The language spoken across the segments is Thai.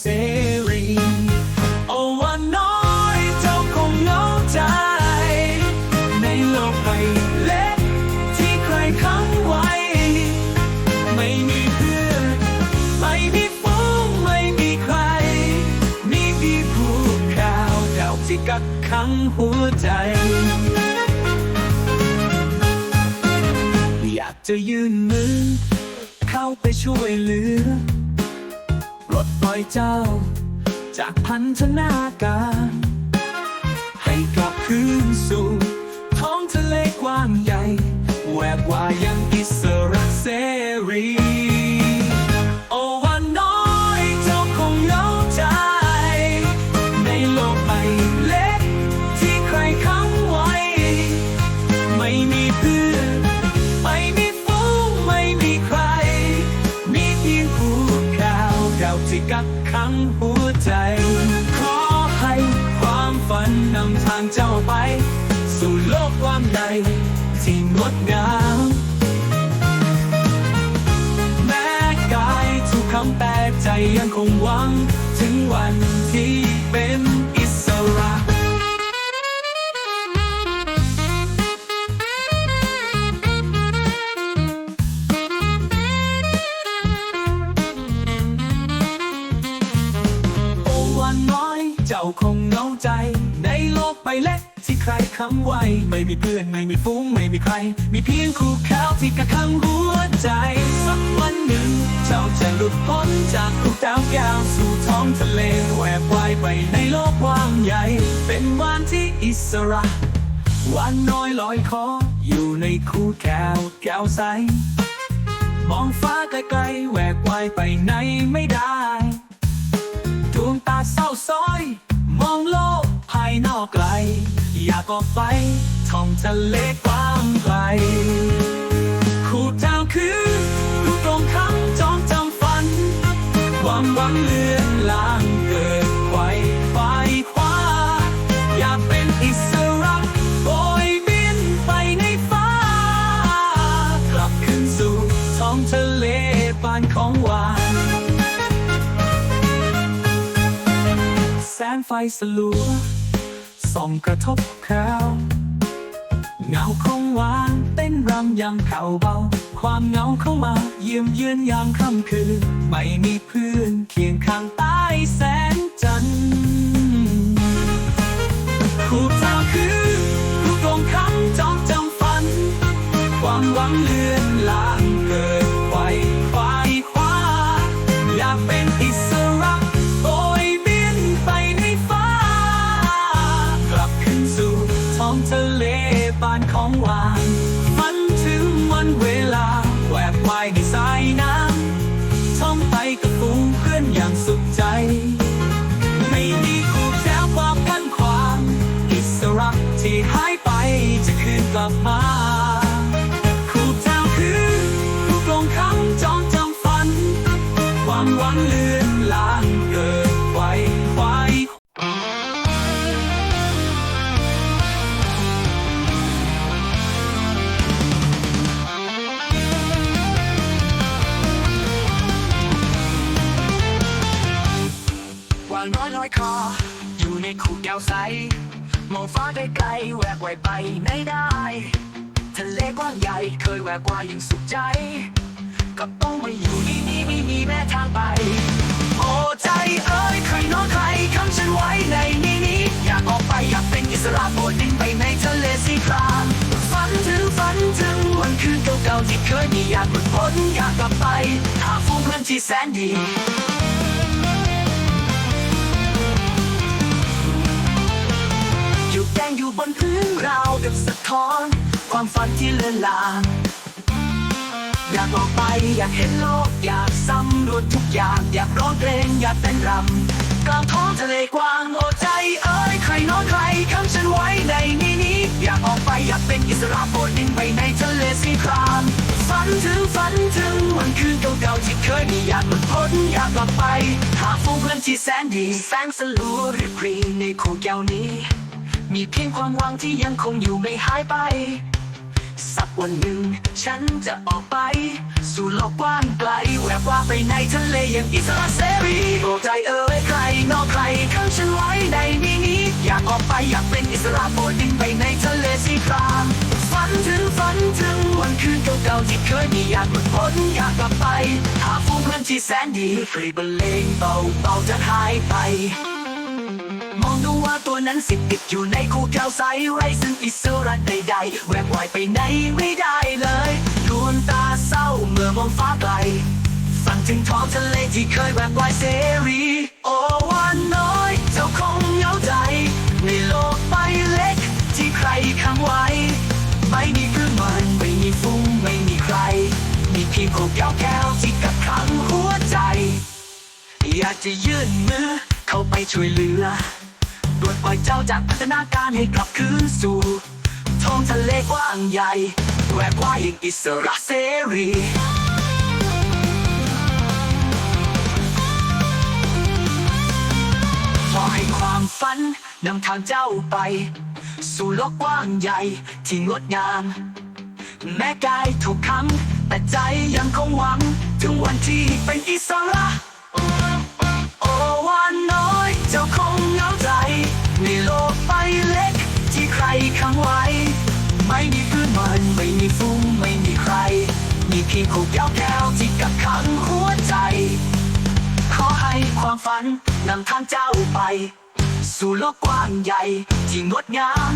เสรีโอ้ว่าน้อยเจ้าคงเหงาใจ ในโลกใบเล็กที่ใครขังไว้ ไม่มีเพื่อนไม่มีฝูงไม่มีใคร มีพียงภูเขาดาวที่กักขังหัวใจ อยเจ้า จากพันธนาการ ให้กลับคืนสู่ท้องทะเลกว้างใหญ่แหวกว่ายยังอิสระเสรี สู่โลกความใหญ่ที่งดงาม แม้กายถูกคำแต่ใจยังคงหวัง ถึงวันที่เป็นอิสระวันน้อยเจ้าคงเหงาใจในโลกใบเล็ก ใครคำไว้ ไม่มีเพื่อนไม่มีฟุ้งไม่มีใคร มีเพียงคู่แค้วที่กระขังหัวใจ สักวันหนึ่ง เจ้าจะหลุดพ้นจากทุกดาวแก้วสู่ท้องทะเลแหวกว่ายไปในโลกกว้างใหญ่ เป็นวันที่อิสระวันน้อยลอยคออยู่ในคู่แก้วแก้วใส มองฟ้าไกลๆแหวกว่ายไปไหนไม่ได้ดวงตาเศร้าซ้อย มองโลกภายนอกไกล อยากออกไปท่องทะเลกว้างไกลคู่เจ้าคือลูกตรงคำจองจำฝัน ความหวังเลือนลางเกิดไขว้ไฟคว้า อยากเป็นอิสระโบยบินไปในฟ้า กลับคืนสู่ท้องทะเลปานของหวานแสงไฟสลัว ส่องกระทบแควเงาของหวานเต้นรำยังเข่าเบา ความเงาเข้ามาเยี่ยมเยือนยามค่ำคืน ไม่มีเพื่อนเคียงข้างใต้แสงจันทร์คู่เจ้าคือลูกดวงคำจองจำฝัน ความหวังเลือน ไปไหนได้ ทะเลกว้างใหญ่เคยแหวกว่ายอย่างสุขใจก็ต้องมาอยู่นี่นี่ไม่มีแม่ทางไป โอ้ใจเอ้ยใครน้องใครคำฉันไว้ในนี้นี้อยากออกไปอยากเป็นอิสระโบดดินไปในทะเลสีครามฝันถึงฝันถึงวันคืนเก่าๆที่เคยมีอยากหลุดพ้นอยากกลับไปหาฟูงเพื่อนที่แสนดี งอยู่บนพื้นราวกับสะท้อน ความฝันที่เลือนลางอยากออกไปอยากเห็นโลก อยากสำรวจทุกอย่าง อยากร้องเพลงอยากเต้นรำกลางท้องทะเลกว้างโอ้ใจเอ้ยใครน้อยใครคำฉันไว้ในนี้นี้อยากออกไปอยากเป็นอิสระโบดดินไปในทะเลสีครามฝันถึงฝันถึงวันคืนเก่าๆที่เคยมีอยากหลุดพ้นอยากกลับไป หาฟูงเพื่อนที่แสนดีแสงสลัวริบรีในคู่แก้วนี้ มีเพียงความหวังที่ยังคงอยู่ไม่หายไป สักวันหนึ่ง ฉันจะออกไป สู่โลกกว้างไกลแวบว่าไปในทะเลอย่างอิสระเสรีโปรดใจเอ่ยใครนอกใครข้างฉันไว้ในนี้นี้ อยากออกไปอยากเป็นอิสระโปรดดิ้นไปในทะเลสีครามฝันถึงฝันถึงวันคืนเก่าๆที่เคยมีอยากหลุดพ้นอยากกลับไป หาฟูงเพื่อนที่แสนดีฟรีบรรเลงเบาๆจะหายไป ว่าตัวนั้นสิติดอยู่ในคู่แก้วใสไร้ซึ่งอิสระใดๆแหวกว่ายไปไหนไม่ได้เลยดวงตาเศร้าเมื่อมองฟ้าไกลฝันถึงท้องทะเลที่เคยแหวกว่ายเสรี โอวันน้อย เจ้าคงเหงาใจ ในโลกใบเล็ก ที่ใครขังไว้ ไม่มีเพื่อนมันไม่มีฟุ้งไม่มีใคร มีเพียงคูแก้วแก้วที่กักขังหัวใจ อยากจะยื่นมือเข้าไปช่วยเหลือ ปล่อยเจ้าจากพัฒนาการให้กลับคืนสู่ท้องทะเลกว้างใหญ่แหวกว่ายอย่างอิสระเสรีขอให้ความฝันนำทางเจ้าไป สู่โลกกว้างใหญ่ที่งดงาม แม้กายถูกขังแต่ใจยังคงหวัง ถึงวันที่เป็นอิสระ โอ้วันน้อยเจ้าคง ขังไว้ ไม่มีเพื่อนมันไม่มีฟุ้งไม่มีใคร มีเพียงคู่แก้วแก้วที่กักขังหัวใจ ขอให้ความฝันนำทางเจ้าไป สู่โลกกว้างใหญ่ที่งดงาม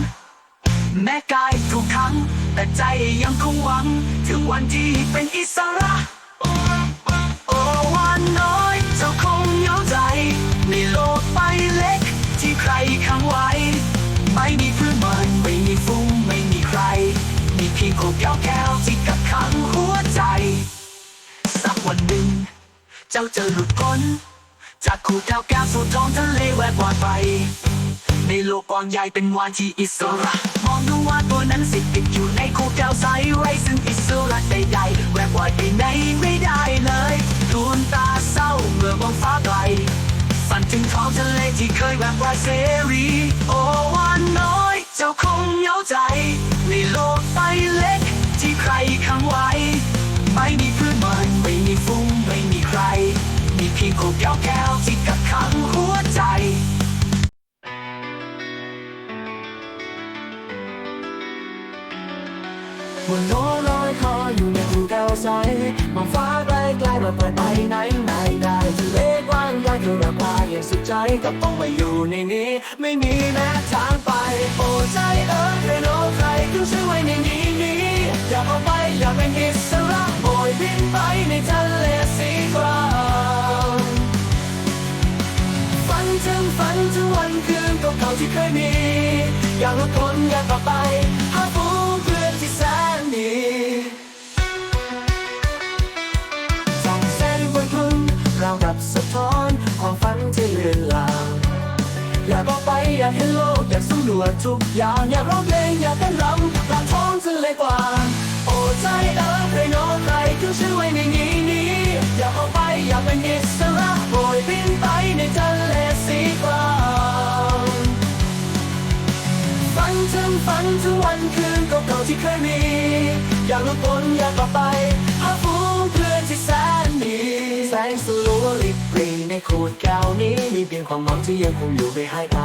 แม้กายถูกขัง แต่ใจยังคงหวัง ถึงวันที่เป็นอิสระ โอ้วันน้อ แก้วแก้วที่กักขังหัวใจ สักวันหนึ่ง เจ้าจะหลุดพ้น จากคู่แก้วแก้วสู่ท้องทะเลแหวกว่าไป ในโลกกว้างใหญ่เป็นวันที่อิสระ มองดูว่าตัวนั้นสิติดอยู่ในคู่แก้วใสไร้ซึ่งอิสระใดๆแหวกว่ายไปไหนไม่ได้เลยดวงตาเศร้าเมื่อมองฟ้าไกลฝันถึงท้องทะเลที่เคยแหวกว่าเสรี โอ้วันน้อย เจ้าคงเหงาใจในโลกใบเล็ก รขังไว้ ไม่มีเพื่อนมันไม่มีฟุ้งไม่มีใคร มีเพียงคู่แก้วแก้วที่กักขังหัวใจบนโน้ลอยคออยู่ในภูเขาใสมองฟ้าไกลไกลมาเปิดไปไหนไม่ได้ทะเลกว้างใหญ่คือระบายอย่างสุดใจก็ต้องมาอยู่ในนี้ ไม่มีแม้ทางไป โอ้ใจเอ๋ยใครโน้ใครก็ช่วยไว้ในนี้นี้อยากออกไปอยากเป็นอิสระโบยบินไปในทะเลสีครามฝันถึงฝันถึงวันคืนเก่าๆที่เคยมี อยากหลุดพ้นอยากกลับไปหาฟูงเพื่อนที่แสนดีส่องแสงบนพื้นเรากับสะท้อนความฝันที่เลือนลาง อยากออกไปอยากเห็นโลกอยากสำรวจทุกอย่างอยากร้องเพลงอยากเต้นรำกลางท้องทะเลกว้างโอ้ใจเอ๋ยใครน้ใครคือชื่อไว้ในนี้นี้อยากออกไปอยากเป็นอิสระโบยบินไปในทะเลสีครามฝันถึงฝันถึงวันคืนเก่าๆที่เคยมี อยากลุดพ้นอยากกลับไปหาฟูงเพื่อนที่แสนดีแสงสลัวลิบ ขวดแก้วนี้มีเพียงความหวังที่ยังคงอยู่ไม่หายไป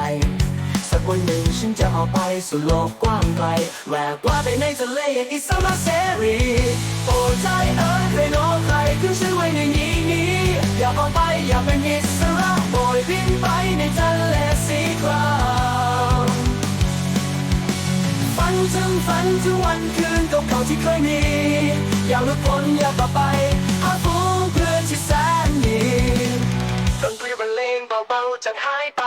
สักวันหนึ่งฉันจะออกไปสู่โลกกว้างไกลแหวกว่าไปในทะเลอย่างอิสระเสรีโอ้ใจเอ๋ยใครน้ใครขึ้นชื่อไว้ในนี้นี้อย่าออกไปอย่าเป็นอิสระโบยบินไปในทะเลสีครามฝันถึงฝันถึงวันคืนเก่าๆที่เคยมีอย่าหลุดพ้นอย่ากกลับไปหาฟูงเพื่อนที่แสนดี ดนตรีบรรเลงเบาๆจางหายไป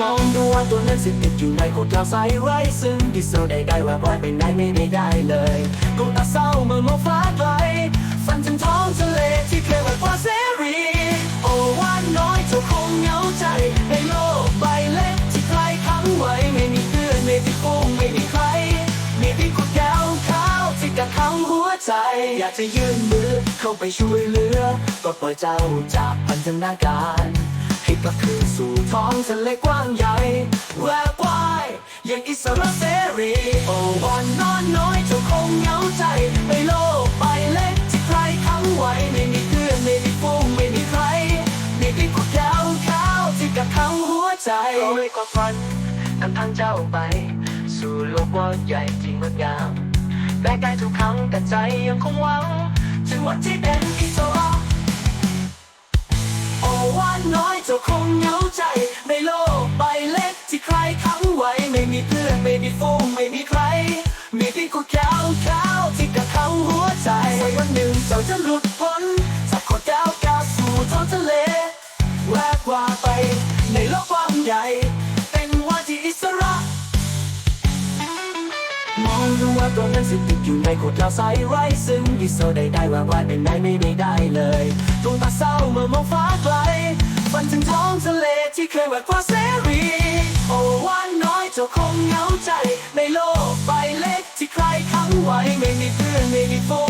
มองดูว่าตัวนั้นสิติดอยู่ในโคตรใสไร้ซึ่งดิโซใดๆว่าปล่อยไปไหนไม่ไม่ได้เลยกูตาเศร้าเมื่อมองฟ้าไกลฝันถึงท้องทะเลที่เคยว่าเสรี โอ้ว่านน้อยเจ้าคงเหงาใจในโลกใบเล็ ไม่มีเพื่อนไม่มีฟูงไม่มีใคร มีเพียงขวดแก้วขาวที่กัดขังหัวใจ อยากจะยื่นมือเข้าไปช่วยเหลือ ก็ปล่อยเจ้าจากพันธนาการให้กลับคืนสู่ท้องทะเลกว้างใหญ่แวบว่ายอย่างอิสระเสรีโอ้วันนอนน้อยเจ้าคงเหงาใจในโลกใบเล็กที่ใครค้ำไว้ไม่มีเพื่อนไม่มีฟูงไม่มีใครมีเพียงขวดแก้วขาวที่กัดขังหัวใจโอ้ยควาฝัน นำทางเจ้าไป สู่โลกว้าใหญ่ที่งดงามแม้กายทุกครั้งแต่ใจยังคงหวังถึงวันที่เป็นอิสระโอ้ว่านน้อยเจ้าคงเหงาใจ ในโลกใบเล็กที่ใครค้ำไว้ ไม่มีเพื่อนไม่มีฟูงไม่มีใคร มีเพียงขวดแก้วขาวที่กัดขังหัวใจสักวันหนึ่งเจ้าจะหลุดพ้นจากขวดแก้วก้าวสู่ท้องทะเลแวกว่าไป ในโลกกว้างใหญ่ ว่าตัวนั้นสิติดอยู่ในขวดเหล้าใสไร้ซึ่งดิโซได้ได้ว่าว่าเป็นไหนไม่ไม่ได้เลยดวงตาเศร้าเมื่อมองฟ้าไกลฝันถึงท้องทะเลที่เคยแหวกว่าเสรีโอ้วันน้อยเจ้าคงเหงาใจ ในโลกใบเล็กที่ใครขังไว้ไม่มีเพื่อนไม่มีฟู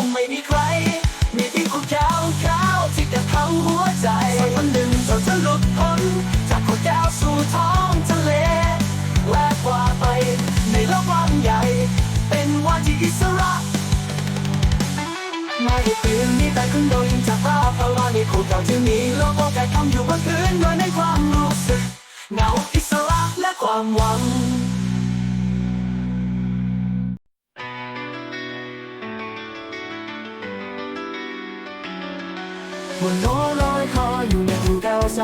นนี้แต่คุณโดนจากภาพเพราะว่าในคูเก่าที่มีโลกโอกาสทำอยู่บนพื้นโดยในความรู้สึกเหงาอิสระและความหวังบนโน้ลอยคออยู่ในภูเขาใส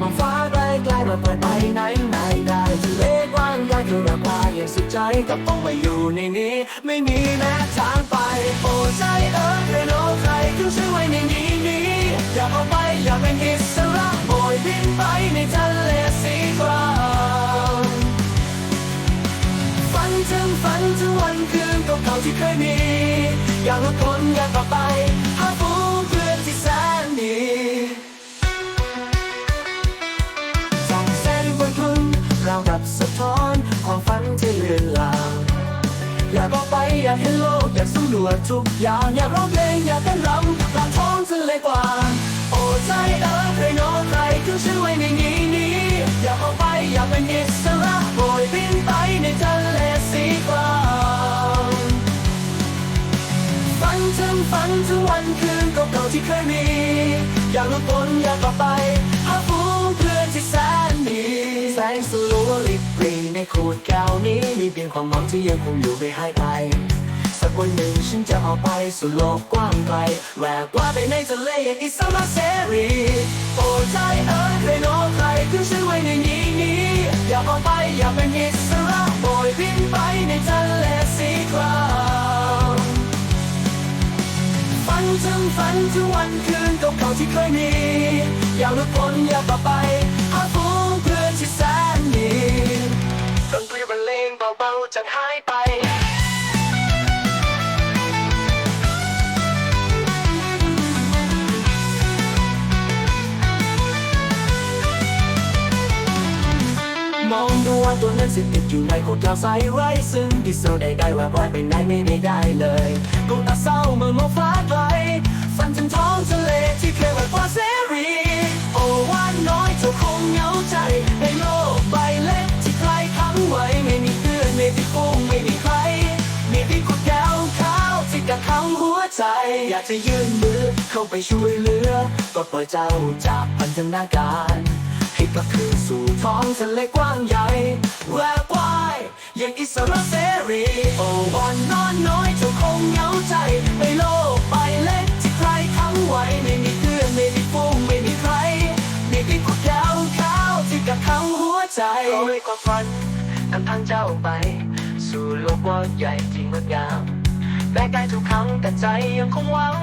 มองฟ้าไกลไกลมาเปิดไปไหนไหนได้ทะเลกว้างไกลคือแบบว่าอย่างสุดใจกับต้องมาอยู่ในนี้ ไม่มีแม้ทางไป โอ้ใจเอ๋ยเรโนใครคือช่วยไว้ในนี้นี้อยากออกไปอยากเป็นอิสระโบยบินไปในทะเลสีครามฝันถึงฝันถึงวันคืนเก่าๆที่เคยมี อยากลดพ้นอยากกลับไปหาฟูงเพื่อนที่แสนดีส่องแสงบนทุ่งเรากับสะท้อนความฝันที่เลือนลางากออกไปอยากเห็นโลกอยากสำรวจทุกอย่างอยากร้องเพลงอยากเต้นรำกลางท้องทะเลกว้างโอ้ใจเอ๋ยเคยน้องใครคือชื่อไว้ในนี้นี้อยากออกไปอยากเป็นอิสระโบยบินไปในทะเลสีกรางฝันถึงฝันถึงวันคืนเก่าๆที่เคยมี อยากรู้พ้นอยากกลับไปหาฟูงเพื่อนที่แสนดี แสงสลัวลิบปรีในขวดแก้วนี้ มีเพียงความหวังที่ยังคงอยู่ไม่หายไป สักวันหนึ่งฉันจะออกไปสู่โลกกว้างไกลแหวกว่าไปในทะเลอย่างอิสระเสรีโอ้ใจเอ๋ยเคยน้องใครคือฉันไว้ในนี้นี้อย่าออกไปอย่าเป็นอิสระโบยบินไปในทะเลสีครามฝันถึงฝันถึงวันคืนเก่าๆที่เคยมี อย่าลุดพ้นอย่ากกลับไป ดนตรีบรรเลงเบาๆจางหายไปมองดูว่าตัวนั้นสิติดอยู่ในขวดกาวใสไร้ซึ่งดิโซได้ได้ว่าปล่อยไปไหนไม่ไม่ได้เลยกูตาเศร้าเมื่อมองฟ้าไกลฝันถึงท้องทะเลที่เคยแบบว่าเสาวที่กัดขังหัวใจ อยากจะยื่นมือเข้าไปช่วยเหลือ ก็ปล่อยเจ้าจากพันธนาการให้กลับคืนสู่ท้องทะเลกว้างใหญ่แวบว่ายอย่างอิสระเสรีโอ้วันนอนน้อยเจ้าคงเหงาใจในโลกใบเล็กที่ใครค้ำไว้ไม่มีเพื่อนไม่มีฟูงไม่มีใครมีเพียงขวดแก้วขาวที่กัดขังหัวใจโอ้ยควาฝันนำทางเจ้าไป สู่โลกกว้างใหญ่ที่งดงาม แม้กายทุกครั้งแต่ใจยังคงหวัง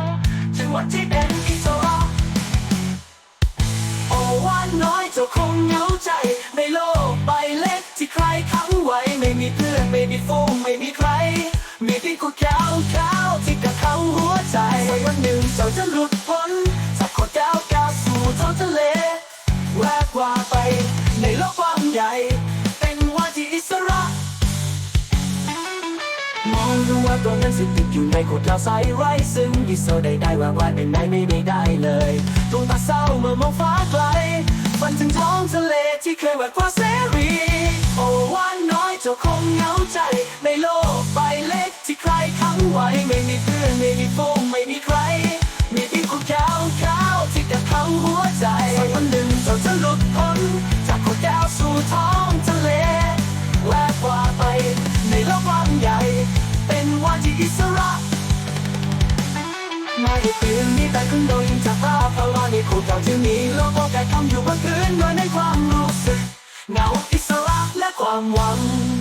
ถึงวันที่เป็นอิสระโอ้ว่านน้อยจ้าคงเหงาใจ ในโลกใบเล็กที่ใครค้ำไว้ ไม่มีเพื่อนไม่มีฟูงไม่มีใคร มีพียงขวดแก้วขาวที่กัดขังหัวใจสักวันหนึ่งเจ้าจะหลุดพ้นจากขวดแก้วก้าวสู่ท้องทะเลแวกว่าไปในโลกกว้างใหญ่ ว่าตัวนั้นสิติดอยู่ในขวดเหล้าใสไร้ซึ่งอิโซได้ได้ว่าว่าเป็นไหนไม่ไม่ได้เลยดวงตาเศร้าเมื่อมองฟ้าไกลฝันถึงท้องทะเลที่เคยแหวกกว่าเสรี โอ้วันน้อยเจ้าคงเหงาใจในโลก ขึ้นโดยจากภาพพราะว่าในคู่เก่าที่มีโลกแก่คำอยู่บนพื้นโดยในความรู้สึกเหงาอิสระและความหวัง